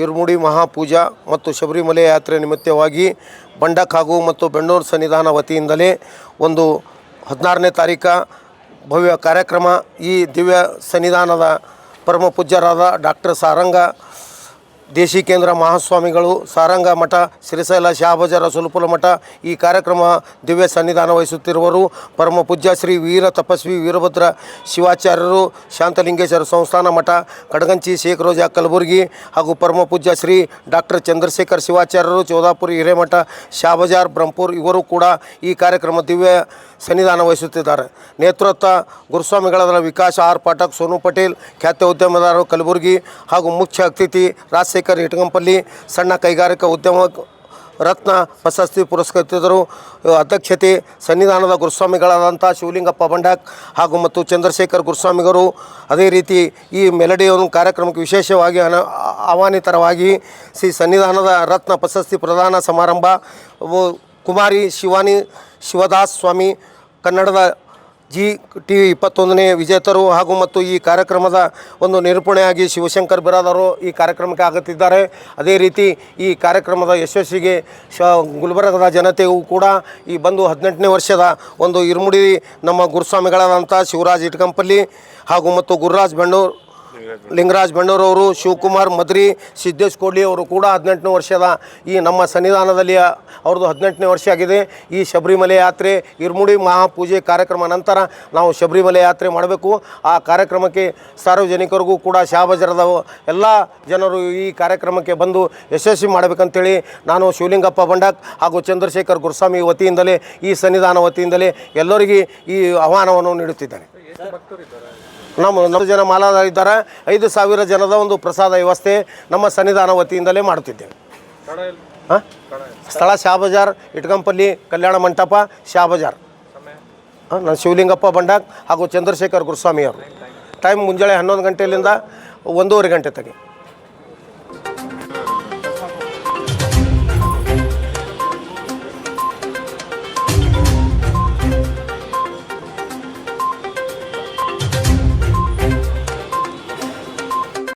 ಇರುಮುಡಿ ಮಹಾಪೂಜಾ ಮತ್ತು ಶಬರಿಮಲೆ ಯಾತ್ರೆ ನಿಮಿತ್ತವಾಗಿ ಬಂಡಕಾಗು ಮತ್ತು ಬೆಣ್ಣೂರು ಸನ್ನಿಧಾನ ವತಿಯಿಂದಲೇ ಒಂದು ಹದಿನಾರನೇ ತಾರೀಕ ಭವ್ಯ ಕಾರ್ಯಕ್ರಮ ಈ ದಿವ್ಯ ಸನ್ನಿಧಾನದ ಪರಮ ಪೂಜ್ಯರಾದ ಡಾಕ್ಟರ್ ಸಾರಂಗ ದೇಶಿ ಕೇಂದ್ರ ಮಹಾಸ್ವಾಮಿಗಳು, ಸಾರಂಗ ಮಠ ಶ್ರೀಶೈಲ ಶಾಹಬಜಾರ ಸುಲುಪುಲ ಮಠ ಈ ಕಾರ್ಯಕ್ರಮ ದಿವ್ಯ ಸನ್ನಿಧಾನ ವಹಿಸುತ್ತಿರುವರು. ಪರಮ ಪೂಜ್ಯ ಶ್ರೀ ವೀರ ತಪಸ್ವಿ ವೀರಭದ್ರ ಶಿವಾಚಾರ್ಯರು, ಶಾಂತಲಿಂಗೇಶ್ವರ ಸಂಸ್ಥಾನ ಮಠ, ಕಡಗಂಚಿ ಶೇಖ್ ರೋಜಾ ಕಲಬುರಗಿ ಹಾಗೂ ಪರಮ ಪೂಜ್ಯ ಶ್ರೀ ಡಾಕ್ಟರ್ ಚಂದ್ರಶೇಖರ್ ಶಿವಾಚಾರ್ಯರು, ಚೌದಾಪುರಿ ಹಿರೇಮಠ, ಶಾಹಬಜಾರ್, ಬ್ರಹ್ಮಪುರ್ ಇವರು ಕೂಡ ಈ ಕಾರ್ಯಕ್ರಮ ದಿವ್ಯ ಸನ್ನಿಧಾನ ವಹಿಸುತ್ತಿದ್ದಾರೆ. ನೇತೃತ್ವ ಗುರುಸ್ವಾಮಿಗಳಾದ ವಿಕಾಸ್ ಆರ್ ಪಾಠಕ್ ಸೋನು ಪಟೇಲ್, ಖ್ಯಾತ ಉದ್ಯಮದಾರರು ಕಲಬುರಗಿ ಹಾಗೂ ಮುಖ್ಯ ಅತಿಥಿ ರಾಜಶೇಖರ್ ಇಟಗಂಪಲ್ಲಿ ಸಣ್ಣ ಕೈಗಾರಿಕಾ ಉದ್ಯಮ ರತ್ನ ಪ್ರಶಸ್ತಿ ಪುರಸ್ಕೃತರು ಅಧ್ಯಕ್ಷತೆ ಸನ್ನಿಧಾನದ ಗುರುಸ್ವಾಮಿಗಳಾದಂಥ ಶಿವಲಿಂಗಪ್ಪ ಬಂಡಾಕ್ ಹಾಗೂ ಮತ್ತು ಚಂದ್ರಶೇಖರ್ ಗುರುಸ್ವಾಮಿಗಳು ಅದೇ ರೀತಿ ಈ ಮೆಲಡಿಯನ್ನು ಕಾರ್ಯಕ್ರಮಕ್ಕೆ ವಿಶೇಷವಾಗಿ ಅನ ಆಹ್ವಾನಿತರವಾಗಿ ಶ್ರೀ ಸನ್ನಿಧಾನದ ರತ್ನ ಪ್ರಶಸ್ತಿ ಪ್ರದಾನ ಸಮಾರಂಭ. ಕುಮಾರಿ ಶಿವಾನಿ ಶಿವದಾಸ್ ಸ್ವಾಮಿ ಕನ್ನಡದ ಜಿ ಟಿ ವಿ ಇಪ್ಪತ್ತೊಂದನೇ ವಿಜೇತರು ಹಾಗೂ ಮತ್ತು ಈ ಕಾರ್ಯಕ್ರಮದ ಒಂದು ನಿರೂಪಣೆಯಾಗಿ ಶಿವಶಂಕರ್ ಬಿರಾದರು ಈ ಕಾರ್ಯಕ್ರಮಕ್ಕೆ ಆಗುತ್ತಿದ್ದಾರೆ. ಅದೇ ರೀತಿ ಈ ಕಾರ್ಯಕ್ರಮದ ಯಶಸ್ವಿಗೆ ಶ ಗುಲ್ಬರ್ಗದ ಜನತೆಯೂ ಕೂಡ ಈ ಬಂದು ಹದಿನೆಂಟನೇ ವರ್ಷದ ಒಂದು ಇರುಮುಡಿ ನಮ್ಮ ಗುರುಸ್ವಾಮಿಗಳಾದಂಥ ಶಿವರಾಜ್ ಇಟ್ಕಂಪಲ್ಲಿ ಹಾಗೂ ಮತ್ತು ಗುರುರಾಜ್ ಬೆಣ್ಣೂರು ಲಿಂಗರಾಜ್ ಬಂಡೂರವರು, ಶಿವಕುಮಾರ್, ಮದ್ರಿ, ಸಿದ್ದೇಶ್ ಕೋಡ್ಲಿ ಅವರು ಕೂಡ ಹದಿನೆಂಟನೇ ವರ್ಷದ ಈ ನಮ್ಮ ಸನ್ನಿಧಾನದಲ್ಲಿ ಅವ್ರದ್ದು ಹದಿನೆಂಟನೇ ವರ್ಷ ಆಗಿದೆ. ಈ ಶಬರಿಮಲೆ ಯಾತ್ರೆ, ಇರ್ಮುಡಿ ಮಹಾಪೂಜೆ ಕಾರ್ಯಕ್ರಮ ನಂತರ ನಾವು ಶಬರಿಮಲೆ ಯಾತ್ರೆ ಮಾಡಬೇಕು. ಆ ಕಾರ್ಯಕ್ರಮಕ್ಕೆ ಸಾರ್ವಜನಿಕರಿಗೂ ಕೂಡ ಶಹಾಬಜರದ ಎಲ್ಲ ಜನರು ಈ ಕಾರ್ಯಕ್ರಮಕ್ಕೆ ಬಂದು ಯಶಸ್ವಿ ಮಾಡಬೇಕಂತೇಳಿ ನಾನು ಶಿವಲಿಂಗಪ್ಪ ಬಂಡಕ್ ಹಾಗೂ ಚಂದ್ರಶೇಖರ್ ಗುರುಸ್ವಾಮಿ ವತಿಯಿಂದಲೇ, ಈ ಸನ್ನಿಧಾನ ವತಿಯಿಂದಲೇ ಎಲ್ಲರಿಗೆ ಈ ಆಹ್ವಾನವನ್ನು ನೀಡುತ್ತಿದ್ದೇನೆ. ನಮ್ಮ ನಮ್ಮ ಜನ ಮಾಲಾಧಾರಿದ್ದಾರೆ ಐದು ಸಾವಿರ ಜನದ ಒಂದು ಪ್ರಸಾದ ವ್ಯವಸ್ಥೆ ನಮ್ಮ ಸನ್ನಿಧಾನ ವತಿಯಿಂದಲೇ ಮಾಡುತ್ತಿದ್ದೇವೆ. ಸ್ಥಳ ಶಾಬಜಾರ್ ಇಟ್ಕಂಪಲ್ಲಿ ಕಲ್ಯಾಣ ಮಂಟಪ ಶಾಬಜಾರ್ ಹಾಂ? ನಾನು ಶಿವಲಿಂಗಪ್ಪ ಬಂಡಾಕ್ ಹಾಗೂ ಚಂದ್ರಶೇಖರ್ ಗುರುಸ್ವಾಮಿಯವರು. ಟೈಮ್ ಮುಂಜಾನೆ ಹನ್ನೊಂದು ಗಂಟೆಯಿಂದ ಒಂದೂವರೆ ಗಂಟೆ ತಗೆ